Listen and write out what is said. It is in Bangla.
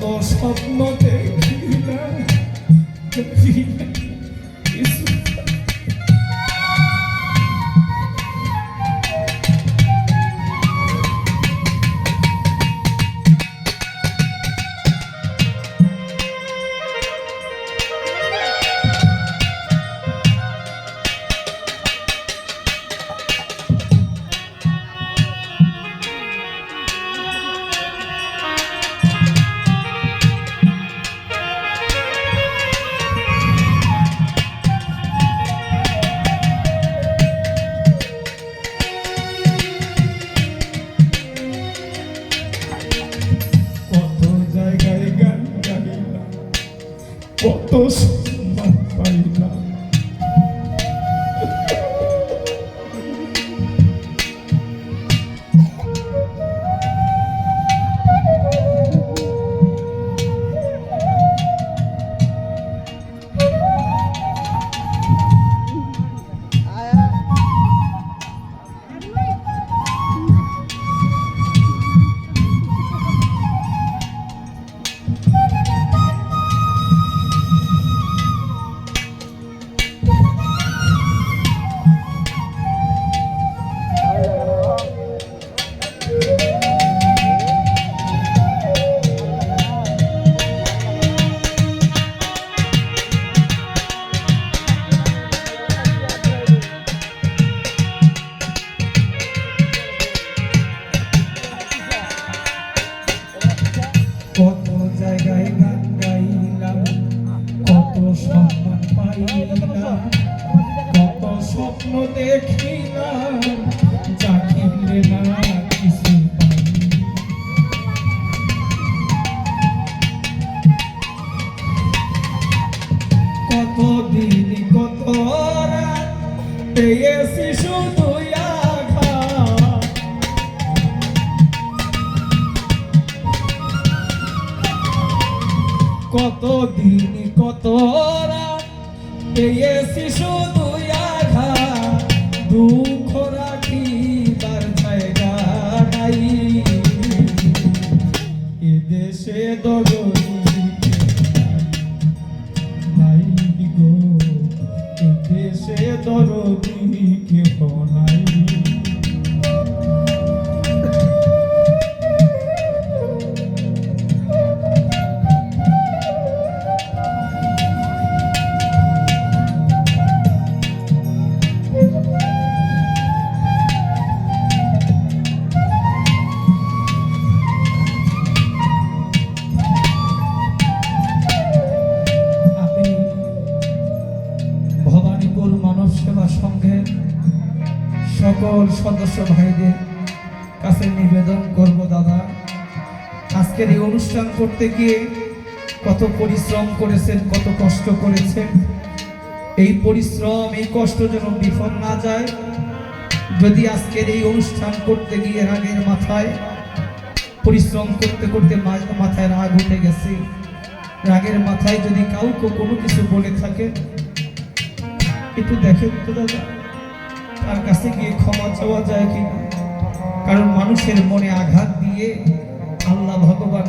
কত স্বপ্ন দেখি দেখিলাম কত সম্মান পাইলাম কত সম্মান পাইলাম কত স্বপ্ন দেখিলাম যা না কিছু কত দিন কত রাত পেয়েছি শুধু কত দিন কত রাত পেয়েছি শুধু আঘাত, দুঃখ রাখিবার জায়গা নাই। এ দেশে দরদি নাই গো, এ দেশে সকল সদস্য ভাইদের কাছে নিবেদন করব, দাদা। আজকের এই অনুষ্ঠান করতে গিয়ে কত পরিশ্রম করেছেন, কত কষ্ট করেছেন। এই পরিশ্রম, এই কষ্ট যেন বিফল না যায়। যদি আজকের এই অনুষ্ঠান করতে গিয়ে রাগের মাথায়, পরিশ্রম করতে করতে মাথায় রাগ উঠে গেছে, রাগের মাথায় যদি কাউকে কোনো কিছু বলে থাকে একটু দেখেন তো, দাদা। তার কাছে গিয়ে ক্ষমা চাওয়া যায় কিনা? কারণ মানুষের মনে আঘাত দিয়ে আল্লাহ ভগবান